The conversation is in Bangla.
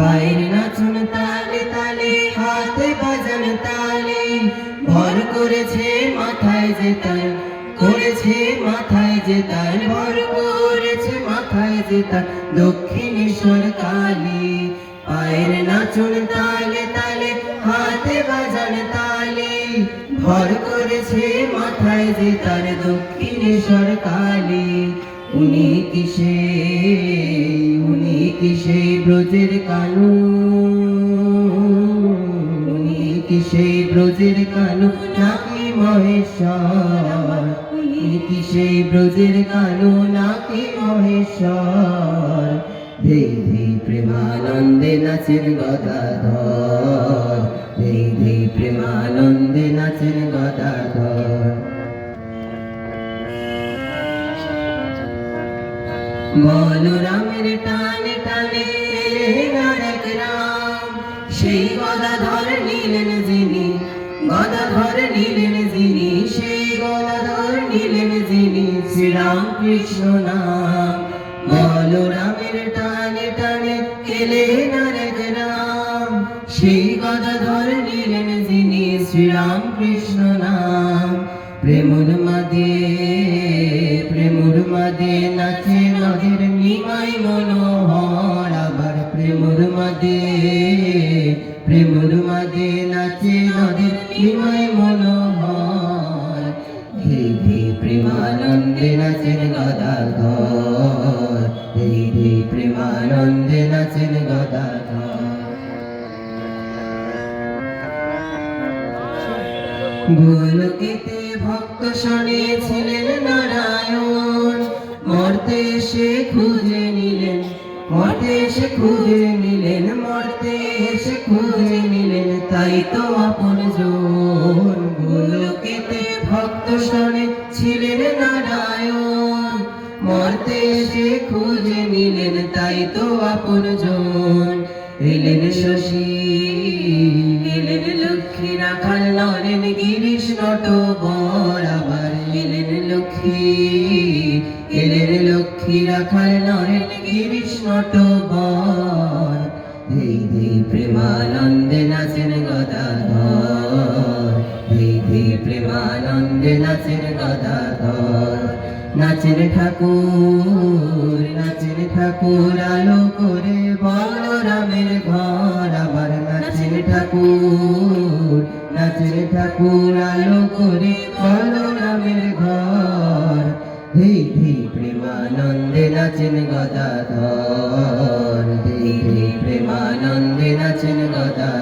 পায়ের নাচুন তালে তালে, হাতে বাজান তালে। ভর করেছে মাথায় যে তার করেছে মাথায় যে তার ভর করেছে মাথায় যে তার দক্ষিণেশ্বর কালী। পায়ের নাচুন তালে তালে, হাতে বাজান তালে। ভর করেছে মাথায় যে তার দক্ষিণেশ্বর কালী। উনি কিসে উনি কিসে ব্রজের কানু উনি কিসে ব্রজের কানু নাকি মহেশ্বর? উনি কিসে ব্রজের কানু নাকি মহেশ্বর? ধেই ধেই প্রেমানন্দে নাচেন গদাধর। ধেই ধেই প্রেমানন্দে নাচেন গদাধর। বলরামের নিলেন যিনি শ্রীরাম কৃষ্ণ নাম। বলরামের টানে টানে এলেন আরেক রাম। সেই গদাধর নিলেন যিনি শ্রীরাম কৃষ্ণ নাম। প্রেমুর মাদে প্রেমুর মাদে নাচে নদের নিমাই মনোহর। আবার প্রেমুর মাদে, প্রেমুর প্রেমানন্দে নাচেন গদাধর। হে হে প্রেমানন্দে নাচেন গদাধর। গোলকেতে ভক্ত শনে ছিলেন নারায়ণ। মর্তে এসে খুঁজে নিলেন, মর্তে এসে খুঁজে নিলেন, মর্তে এসে খুঁজে নিলেন। তাই তো আপন জন গোলকেতে ভক্ত শনে ছিলেন নারায়ণ। মর্তে এসে খুঁজে নিলেন, তাই তো আপন জন এলেন শশী, এলেন লক্ষ্মী, রাখাল, নরেন, গিরিশ, নট আবার এলেন লক্ষ্মী। এলেন লক্ষ্মী, রাখাল, নরেন, গিরিশ, নট ধেই প্রেমানন্দে নাচেন গদাধর। ধেই প্রেমানন্দে নাচেন গদাধর। নাচেন ঠাকুর নাচেন ঠাকুর, আলো করে বলরামের ঘর। আবার নাচেন ঠাকুর নাচেন ঠাকুর, আলো করে বলরামের ঘর। ধেই ধেই প্রেমানন্দে নাচেন গদাধর। নাচেন গদাধর